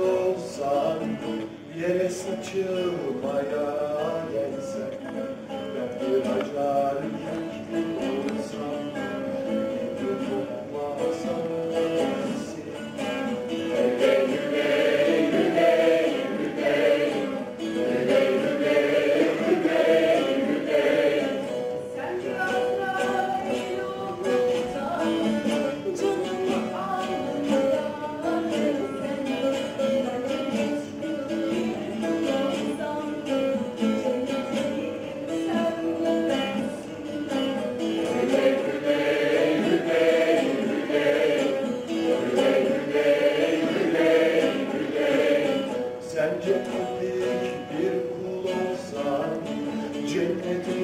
olsan Yere saçılmaya gelsem Ben bir acar cennetlik bir kul olsan Cennete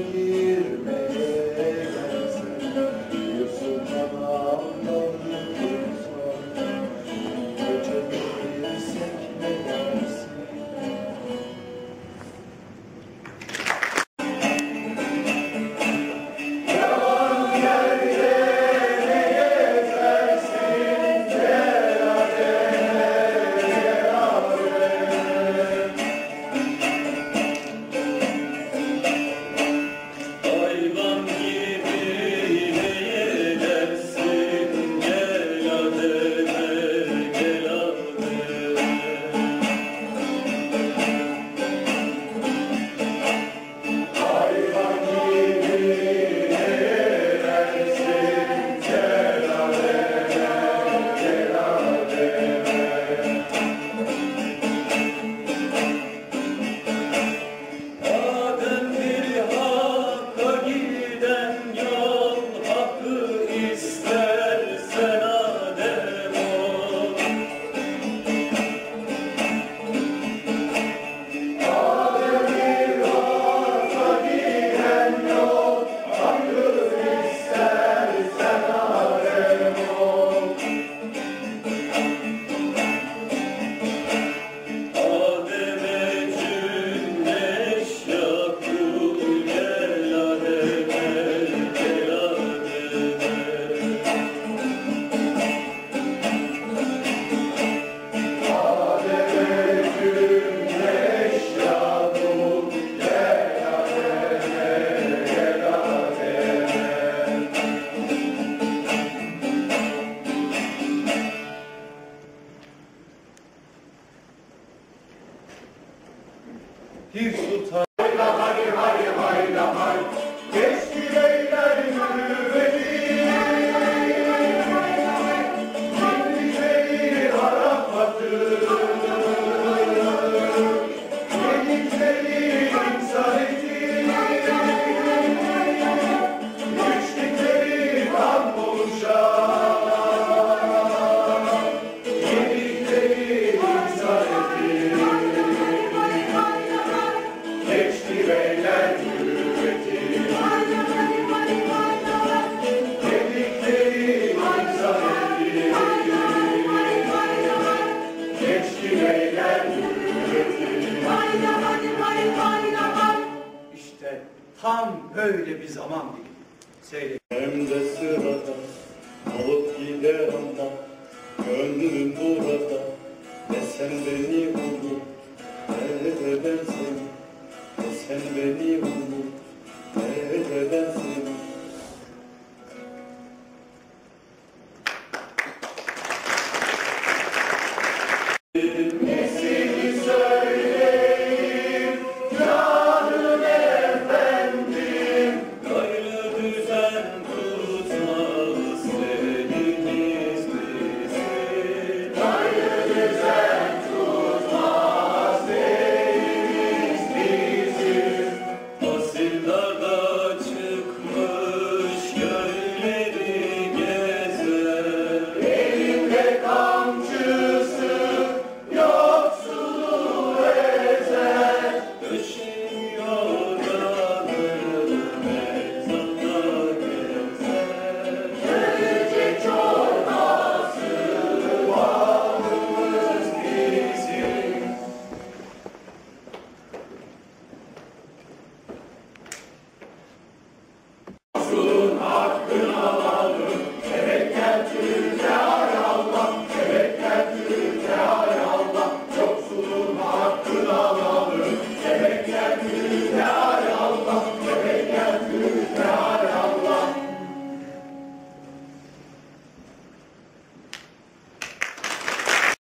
isso. Tá İşte tam böyle bir zaman değil. Seyredin. Hem de sırada alıp gider ama Gönlüm burada Ne sen beni unut Ne de ben seni Ne sen beni unut